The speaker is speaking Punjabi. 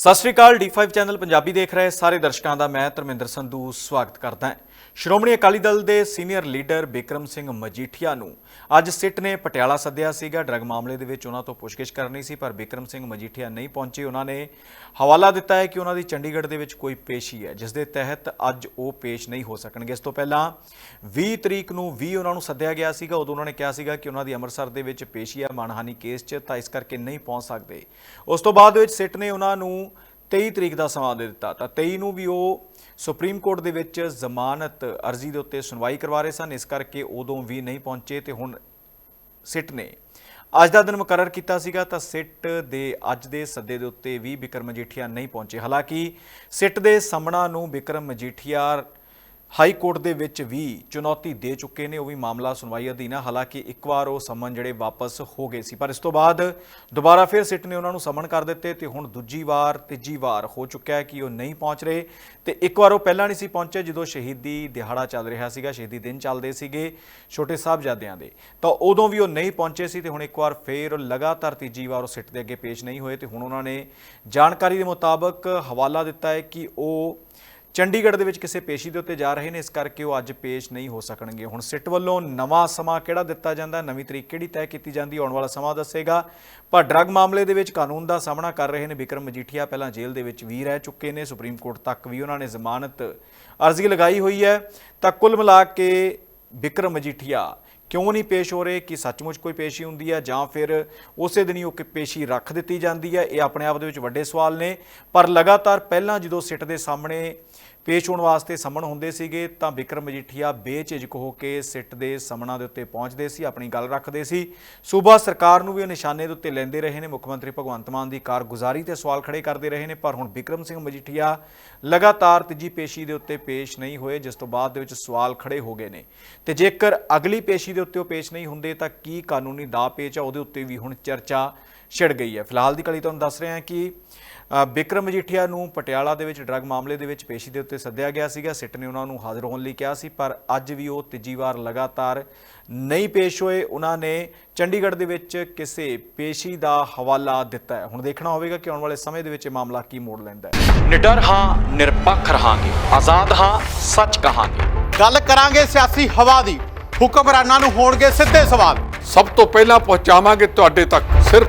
ਸਤਿ ਸ਼੍ਰੀ ਅਕਾਲ D5 ਚੈਨਲ ਪੰਜਾਬੀ ਦੇਖ ਰਹੇ ਸਾਰੇ ਦਰਸ਼ਕਾਂ ਦਾ ਮੈਂ ਧਰਮਿੰਦਰ ਸੰਧੂ ਸਵਾਗਤ ਕਰਦਾ ਹਾਂ। ਸ਼੍ਰੋਮਣੀ ਅਕਾਲੀ ਦਲ ਦੇ ਸੀਨੀਅਰ ਲੀਡਰ ਬਿਕਰਮ ਸਿੰਘ ਮਜੀਠੀਆ ਨੂੰ ਅੱਜ ਸਿੱਟ ਨੇ ਪਟਿਆਲਾ ਸੱਦਿਆ ਸੀਗਾ। ਡਰਗ ਮਾਮਲੇ ਦੇ ਵਿੱਚ ਉਹਨਾਂ ਤੋਂ ਪੁੱਛਗਿੱਛ ਕਰਨੀ ਸੀ, ਪਰ ਬਿਕਰਮ ਸਿੰਘ ਮਜੀਠੀਆ ਨਹੀਂ ਪਹੁੰਚੇ। ਉਹਨਾਂ ਨੇ ਹਵਾਲਾ ਦਿੱਤਾ ਹੈ ਕਿ ਉਹਨਾਂ ਦੀ ਚੰਡੀਗੜ੍ਹ ਦੇ ਵਿੱਚ ਕੋਈ ਪੇਸ਼ੀ ਹੈ, ਜਿਸ ਦੇ ਤਹਿਤ ਅੱਜ ਉਹ ਪੇਸ਼ ਨਹੀਂ ਹੋ ਸਕਣਗੇ। ਇਸ ਤੋਂ ਪਹਿਲਾਂ 20 ਤਰੀਕ ਨੂੰ ਵੀ ਉਹਨਾਂ ਨੂੰ ਸੱਦਿਆ ਗਿਆ ਸੀਗਾ। ਉਦੋਂ ਉਹਨਾਂ ਨੇ ਕਿਹਾ ਸੀਗਾ ਕਿ ਉਹਨਾਂ ਦੀ ਅੰਮ੍ਰਿਤਸਰ ਦੇ ਵਿੱਚ ਪੇਸ਼ੀ ਹੈ, ਮਾਨਹਾਨੀ ਕੇਸ 'ਚ, ਤਾਂ ਇਸ ਕਰਕੇ ਨਹੀਂ ਪਹੁੰਚ ਸਕਦੇ। ਉਸ ਤੋਂ ਬਾਅਦ ਵਿੱਚ ਸਿੱਟ ਨੇ ਉਹਨਾਂ ਨੂੰ 23 ਤਰੀਕ ਦਾ ਸਮਾਂ ਦੇ ਦਿੱਤਾ। ਤਾਂ 23 ਨੂੰ ਵੀ ਉਹ ਸੁਪਰੀਮ ਕੋਰਟ ਦੇ ਵਿੱਚ ਜ਼ਮਾਨਤ ਅਰਜ਼ੀ ਦੇ ਉੱਤੇ ਸੁਣਵਾਈ ਕਰਵਾ ਰਹੇ ਸਨ। ਇਸ ਕਰਕੇ ਉਦੋਂ ਵੀ ਨਹੀਂ ਪਹੁੰਚੇ ਤੇ ਹੁਣ ਸਿੱਟ ਨੇ। ਅੱਜ ਦਾ ਦਿਨ ਮੁਕਰਰ ਕੀਤਾ ਸੀਗਾ ਤਾਂ ਸਿੱਟ ਦੇ ਅੱਜ ਦੇ ਸੱਦੇ ਦੇ ਉੱਤੇ ਵੀ ਬਿਕਰਮ ਮਜੀਠੀਆ ਨਹੀਂ ਪਹੁੰਚੇ। ਹਾਲਾਂਕਿ ਸਿੱਟ ਦੇ ਸਾਹਮਣਾ ਨੂੰ ਬਿਕਰਮ ਮਜੀਠੀਆ ਹਾਈ ਕੋਰਟ ਦੇ ਵਿੱਚ ਵੀ ਚੁਣੌਤੀ ਦੇ ਚੁੱਕੇ ਨੇ, ਉਹ ਵੀ ਮਾਮਲਾ ਸੁਣਵਾਈ ਅਧੀਨ ਹੈ ਹਾਲਾਂਕਿ ਇੱਕ ਵਾਰ ਉਹ ਸਮਨ ਜਿਹੜੇ ਵਾਪਸ ਹੋ ਗਏ ਸੀ। ਪਰ ਇਸ ਤੋਂ ਬਾਅਦ ਦੁਬਾਰਾ ਫਿਰ ਸਿੱਟ ਨੇ ਉਹਨਾਂ ਨੂੰ ਸਮਨ ਕਰ ਦਿੱਤੇ ਤੇ ਹੁਣ ਦੂਜੀ ਵਾਰ, ਤੀਜੀ ਵਾਰ ਹੋ ਚੁੱਕਿਆ ਹੈ ਕਿ ਉਹ ਨਹੀਂ ਪਹੁੰਚ ਰਹੇ। ਤੇ ਇੱਕ ਵਾਰ ਉਹ ਪਹਿਲਾਂ ਨਹੀਂ ਸੀ ਪਹੁੰਚੇ ਜਦੋਂ ਸ਼ਹੀਦੀ ਦਿਹਾੜਾ ਚੱਲ ਰਿਹਾ ਸੀਗਾ, ਸ਼ਹੀਦੀ ਦਿਨ ਚੱਲਦੇ ਸੀਗੇ ਛੋਟੇ ਸਾਹਿਬਜ਼ਾਦਿਆਂ ਦੇ। ਤਾਂ ਉਦੋਂ ਵੀ ਉਹ ਨਹੀਂ ਪਹੁੰਚੇ ਸੀ ਤੇ ਹੁਣ ਇੱਕ ਵਾਰ ਫੇਰ ਲਗਾਤਾਰ ਤੀਜੀ ਵਾਰ ਉਹ ਸਿੱਟ ਦੇ ਅੱਗੇ ਪੇਸ਼ ਨਹੀਂ ਹੋਏ ਤੇ ਹੁਣ ਉਹਨਾਂ ਨੇ ਜਾਣਕਾਰੀ ਦੇ ਮੁਤਾਬਕ ਹਵਾਲਾ ਦਿੱਤਾ ਹੈ ਕਿ ਉਹ ਚੰਡੀਗੜ੍ਹ ਦੇ ਵਿੱਚ ਕਿਸੇ ਪੇਸ਼ੀ ਦੇ ਉੱਤੇ ਜਾ ਰਹੇ ਨੇ, ਇਸ ਕਰਕੇ ਉਹ ਅੱਜ ਪੇਸ਼ ਨਹੀਂ ਹੋ ਸਕਣਗੇ। ਹੁਣ ਸਿੱਟ ਵੱਲੋਂ ਨਵਾਂ ਸਮਾਂ ਕਿਹੜਾ ਦਿੱਤਾ ਜਾਂਦਾ, ਨਵੀਂ ਤਰੀਕ ਕਿਹੜੀ ਤੈਅ ਕੀਤੀ ਜਾਂਦੀ, ਆਉਣ ਵਾਲਾ ਸਮਾਂ ਦੱਸੇਗਾ। ਪਰ ਡਰੱਗ ਮਾਮਲੇ ਦੇ ਵਿੱਚ ਕਾਨੂੰਨ ਦਾ ਸਾਹਮਣਾ ਕਰ ਰਹੇ ਨੇ ਵਿਕਰਮ ਮਜੀਠੀਆ, ਪਹਿਲਾਂ ਜੇਲ੍ਹ ਦੇ ਵਿੱਚ ਵੀ ਰਹਿ ਚੁੱਕੇ ਨੇ, ਸੁਪਰੀਮ ਕੋਰਟ ਤੱਕ ਵੀ ਉਹਨਾਂ ਨੇ ਜ਼ਮਾਨਤ ਅਰਜ਼ੀ ਲਗਾਈ ਹੋਈ ਹੈ। ਤਾਂ ਕੁੱਲ ਮਿਲਾ ਕੇ ਵਿਕਰਮ ਮਜੀਠੀਆ ਕਿਉਂ ਨਹੀਂ ਪੇਸ਼ ਹੋ ਰਹੇ? ਕਿ ਸੱਚਮੁੱਚ ਕੋਈ ਪੇਸ਼ੀ ਹੁੰਦੀ ਹੈ? ਜਾਂ ਫਿਰ ਉਸੇ ਦਿਨ ਹੀ ਉਹ ਪੇਸ਼ੀ ਰੱਖ ਦਿੱਤੀ ਜਾਂਦੀ ਹੈ? ਇਹ ਆਪਣੇ ਆਪ ਦੇ ਵਿੱਚ ਵੱਡੇ ਸਵਾਲ ਨੇ। ਪਰ ਲਗਾਤਾਰ ਪਹਿਲਾਂ ਜਦੋਂ ਸਿੱਟ ਦੇ ਸਾਹਮਣੇ ਪੇਸ਼ ਹੋਣ ਵਾਸਤੇ ਸਮਣ ਹੁੰਦੇ ਸੀਗੇ ਤਾਂ ਵਿਕਰਮ ਮਜੀਠੀਆ ਬੇਝਿਜਕ ਹੋ ਕੇ ਸਿੱਟ ਦੇ ਸਮਣਾ ਦੇ ਉੱਤੇ ਪਹੁੰਚਦੇ ਸੀ, ਆਪਣੀ ਗੱਲ ਰੱਖਦੇ ਸੀ। ਸੂਬਾ ਸਰਕਾਰ ਨੂੰ ਵੀ ਉਹ ਨਿਸ਼ਾਨੇ ਦੇ ਉੱਤੇ ਲੈਂਦੇ ਰਹੇ ਨੇ, ਮੁੱਖ ਮੰਤਰੀ ਭਗਵੰਤ ਮਾਨ ਦੀ ਕਾਰਗੁਜ਼ਾਰੀ ਤੇ ਸਵਾਲ ਖੜੇ ਕਰਦੇ ਰਹੇ ਨੇ, ਪਰ ਹੁਣ ਵਿਕਰਮ ਸਿੰਘ ਮਜੀਠੀਆ ਲਗਾਤਾਰ ਤੀਜੀ ਪੇਸ਼ੀ ਦੇ ਉੱਤੇ ਪੇਸ਼ ਨਹੀਂ ਹੋਏ, ਜਿਸ ਤੋਂ ਬਾਅਦ ਦੇ ਵਿੱਚ ਸਵਾਲ ਖੜੇ ਹੋ ਗਏ ਨੇ। ਤੇ ਜੇਕਰ ਅਗਲੀ ਪੇਸ਼ੀ ਦੇ ਉੱਤੇ ਉਹ ਪੇਸ਼ ਨਹੀਂ ਹੁੰਦੇ ਤਾਂ ਕੀ ਕਾਨੂੰਨੀ ਦਾਅ ਪੇਚ ਆ, ਉਹਦੇ ਉੱਤੇ ਵੀ ਹੁਣ ਚਰਚਾ ਛਿੜ ਗਈ ਹੈ। ਫਿਲਹਾਲ ਦੀ ਕਲੀ ਤੁਹਾਨੂੰ ਦੱਸ ਰਹੇ ਹਾਂ ਕਿ ਬਿਕਰਮ ਮਜੀਠੀਆ ਨੂੰ ਪਟਿਆਲਾ ਦੇ ਵਿੱਚ ਡਰੱਗ ਮਾਮਲੇ ਦੇ ਵਿੱਚ ਪੇਸ਼ੀ ਦੇ ਉੱਤੇ ਸੱਦਿਆ ਗਿਆ ਸੀਗਾ। ਸਿੱਟ ਨੇ ਉਹਨਾਂ ਨੂੰ ਹਾਜ਼ਰ ਹੋਣ ਲਈ ਕਿਹਾ ਸੀ ਪਰ ਅੱਜ ਵੀ ਉਹ ਤੀਜੀ ਵਾਰ ਲਗਾਤਾਰ ਨਹੀਂ ਪੇਸ਼ ਹੋਏ। ਉਹਨਾਂ ਨੇ ਚੰਡੀਗੜ੍ਹ ਦੇ ਵਿੱਚ ਕਿਸੇ ਪੇਸ਼ੀ ਦਾ ਹਵਾਲਾ ਦਿੱਤਾ ਹੈ। ਹੁਣ ਦੇਖਣਾ ਹੋਵੇਗਾ ਕਿ ਆਉਣ ਵਾਲੇ ਸਮੇਂ ਦੇ ਵਿੱਚ ਇਹ ਮਾਮਲਾ ਕੀ ਮੋੜ ਲੈਂਦਾ ਹੈ। ਨਿਡਰ ਹਾਂ ਨਿਰਪੱਖ ਰਹਾਂਗੇ। ਆਜ਼ਾਦ ਹਾਂ ਸੱਚ ਕਹਾਂਗੇ। ਗੱਲ ਕਰਾਂਗੇ ਸਿਆਸੀ ਹਵਾ ਦੀ। ਹੁਕਮਰਾਨਾਂ ਨੂੰ ਹੋਣਗੇ ਸਿੱਧੇ ਸਵਾਲ। ਸਭ ਤੋਂ ਪਹਿਲਾਂ ਪਹੁੰਚਾਵਾਂਗੇ ਤੁਹਾਡੇ ਤੱਕ। ਸਿਰਫ